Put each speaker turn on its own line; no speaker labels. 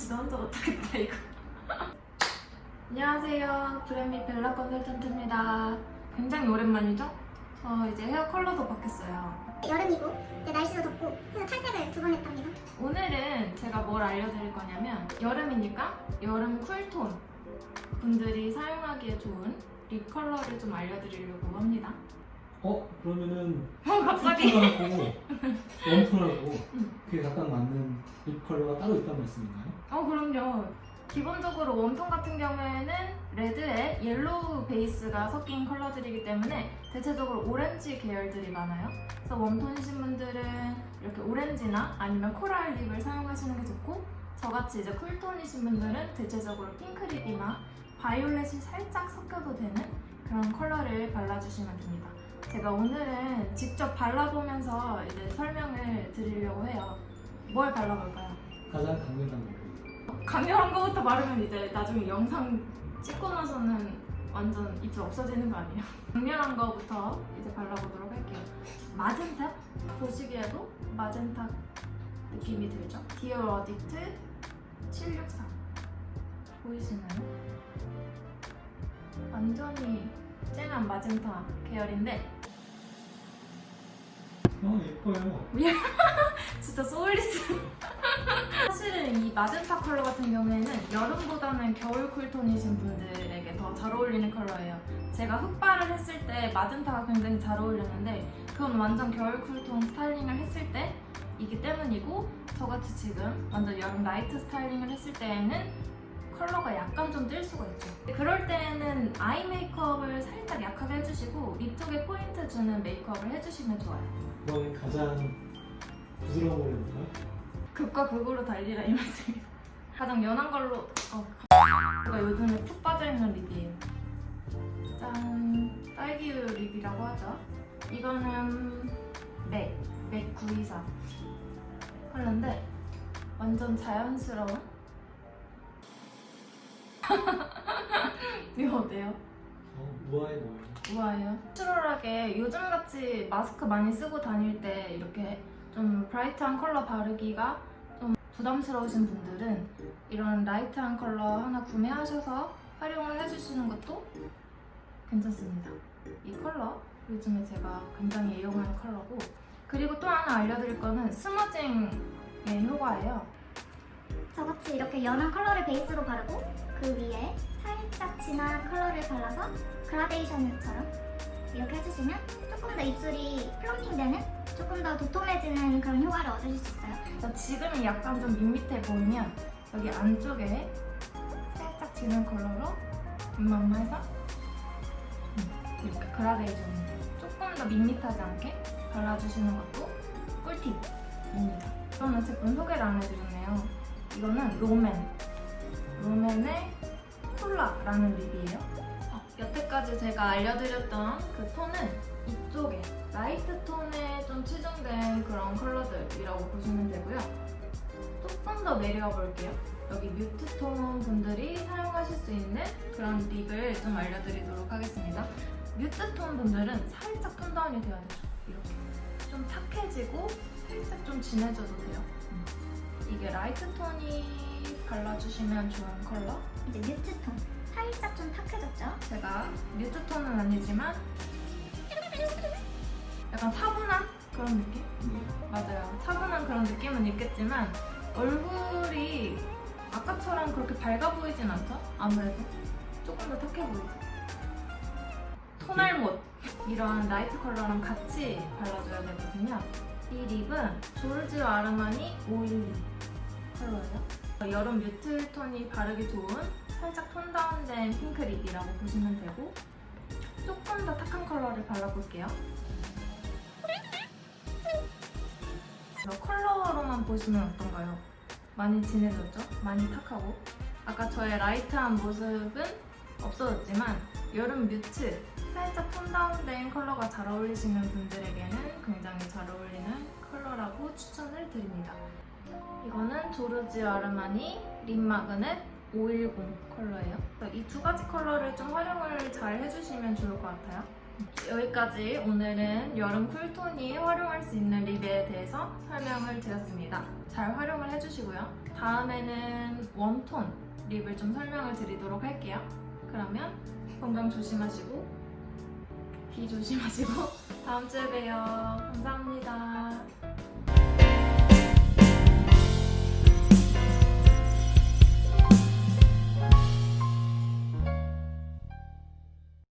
진짜 혼자 못하겠다 이거. 안녕하세요. 브랜미 벨라 컨설턴트입니다. 굉장히 오랜만이죠? 저 이제 헤어 컬러도 바뀌었어요.
여름이고 이제 날씨도 덥고 그래서 탈색을 두 번 했답니다.
오늘은 제가 뭘 알려드릴 거냐면 여름이니까 여름 쿨톤. 분들이 사용하기에 좋은 립 컬러를 좀 알려드리려고 합니다.
어 그러면은
어, 갑자기?
쿨톤하고 웜톤하고 그게 각각 맞는 립 컬러가 따로 있다는 말씀인가요?
어, 그럼요. 기본적으로 웜톤 같은 경우에는 레드에 옐로우 베이스가 섞인 컬러들이기 때문에 대체적으로 오렌지 계열들이 많아요. 그래서 웜톤이신 분들은 이렇게 오렌지나 아니면 코랄 립을 사용하시는 게 좋고 저같이 이제 쿨톤이신 분들은 대체적으로 핑크 립이나 바이올렛이 살짝 섞여도 되는 그런 컬러를 발라주시면 됩니다. 제가 오늘은 직접 발라보면서 이제 설명을 드리려고 해요. 뭘 발라볼까요?
가장 강렬한 거
강렬한 거부터 바르면 이제 나중에 영상 찍고 나서는 완전 입술 없어지는 거 아니에요? 강렬한 거부터 이제 발라보도록 할게요. 마젠타 보시기에도 마젠타 느낌이 들죠? 디얼 어딕트 763 보이시나요? 완전히 쨍한 마젠타 계열인데
어 예뻐요
진짜 소울리스. 사실은 이 마젠타 컬러 같은 경우에는 여름보다는 겨울 쿨톤이신 분들에게 더 잘 어울리는 컬러예요. 제가 흑발을 했을 때 마젠타가 굉장히 잘 어울렸는데 그건 완전 겨울 쿨톤 스타일링을 했을 때 이기 때문이고 저같이 지금 완전 여름 라이트 스타일링을 했을 때에는 컬러가 약간 좀 뜰 수가 있죠. 그럴 때는 아이 메이크업을 살짝 약하게 해주시고 립 쪽에 포인트 주는 메이크업을 해주시면 좋아요.
그럼 가장 부드러운 걸로 해볼까요?
극과 극으로 달리라 이 말씀이에요. 가장 연한 걸로 어, 제가 요즘에 푹 빠져있는 립이에요. 짠! 딸기우유 립이라고 하죠. 이거는 맥, 맥924 컬러인데 완전 자연스러운 이거 어때요?
어 무아해 보여요
우아해요. 내추럴하게 요즘같이 마스크 많이 쓰고 다닐 때 이렇게 좀 브라이트한 컬러 바르기가 좀 부담스러우신 분들은 이런 라이트한 컬러 하나 구매하셔서 활용을 해주시는 것도 괜찮습니다. 이 컬러 요즘에 제가 굉장히 애용하는 컬러고 그리고 또 하나 알려드릴 거는 스머징의 효과예요.
저같이 이렇게 연한 컬러를 베이스로 바르고 그 위에 살짝 진한 컬러를 발라서 그라데이션처럼 이렇게 해주시면 조금 더 입술이 플럼핑되는 조금 더 도톰해지는 그런 효과를 얻으실 수 있어요.
지금이 약간 좀 밋밋해 보이면 여기 안쪽에 살짝 진한 컬러로 음마음해서 음, 이렇게 그라데이션 조금 더 밋밋하지 않게 발라주시는 것도 꿀팁입니다. 이거는 제품 소개를 안 해드렸네요. 이거는 롬앤 롬앤의 콜라라는 립이에요. 어, 여태까지 제가 알려드렸던 그 톤은 이쪽에 라이트 톤에 좀 치중된 그런 컬러들이라고 보시면 되고요. 조금 더 내려가 볼게요. 여기 뮤트 톤 분들이 사용하실 수 있는 그런 립을 좀 알려드리도록 하겠습니다. 뮤트 톤 분들은 살짝 톤 다운이 돼야 되죠. 이렇게 좀 탁해지고 살짝 좀 진해져도 돼요. 음. 이게 라이트 톤이 발라주시면 좋은 컬러.
이제 뮤트 톤 살짝 좀 탁해졌죠?
제가 뮤트 톤은 아니지만 약간 차분한 그런 느낌? 맞아요. 차분한 그런 느낌은 있겠지만 얼굴이 아까처럼 그렇게 밝아 보이진 않죠? 아무래도 조금 더 탁해 보이죠. 톤알못 이런 라이트 컬러랑 같이 발라줘야 되거든요. 이 립은 조르지오 아르마니 512 컬러예요. 여름 뮤트 톤이 바르기 좋은 살짝 톤 다운된 핑크 립이라고 보시면 되고 조금 더 탁한 컬러를 발라볼게요. 저 컬러로만 보시면 어떤가요? 많이 진해졌죠? 많이 탁하고 아까 저의 라이트한 모습은 없어졌지만 여름 뮤트 살짝 톤 다운된 컬러가 잘 어울리시는 분들에게는 굉장히 추천을 드립니다. 이거는 조르지오 아르마니 립 마그넷 510 컬러예요. 이 두 가지 컬러를 좀 활용을 잘 해주시면 좋을 것 같아요. 여기까지 오늘은 여름 쿨톤이 활용할 수 있는 립에 대해서 설명을 드렸습니다. 잘 활용을 해주시고요. 다음에는 웜톤 립을 좀 설명을 드리도록 할게요. 그러면 건강 조심하시고 비 조심하시고 다음 주에 봬요. 감사합니다.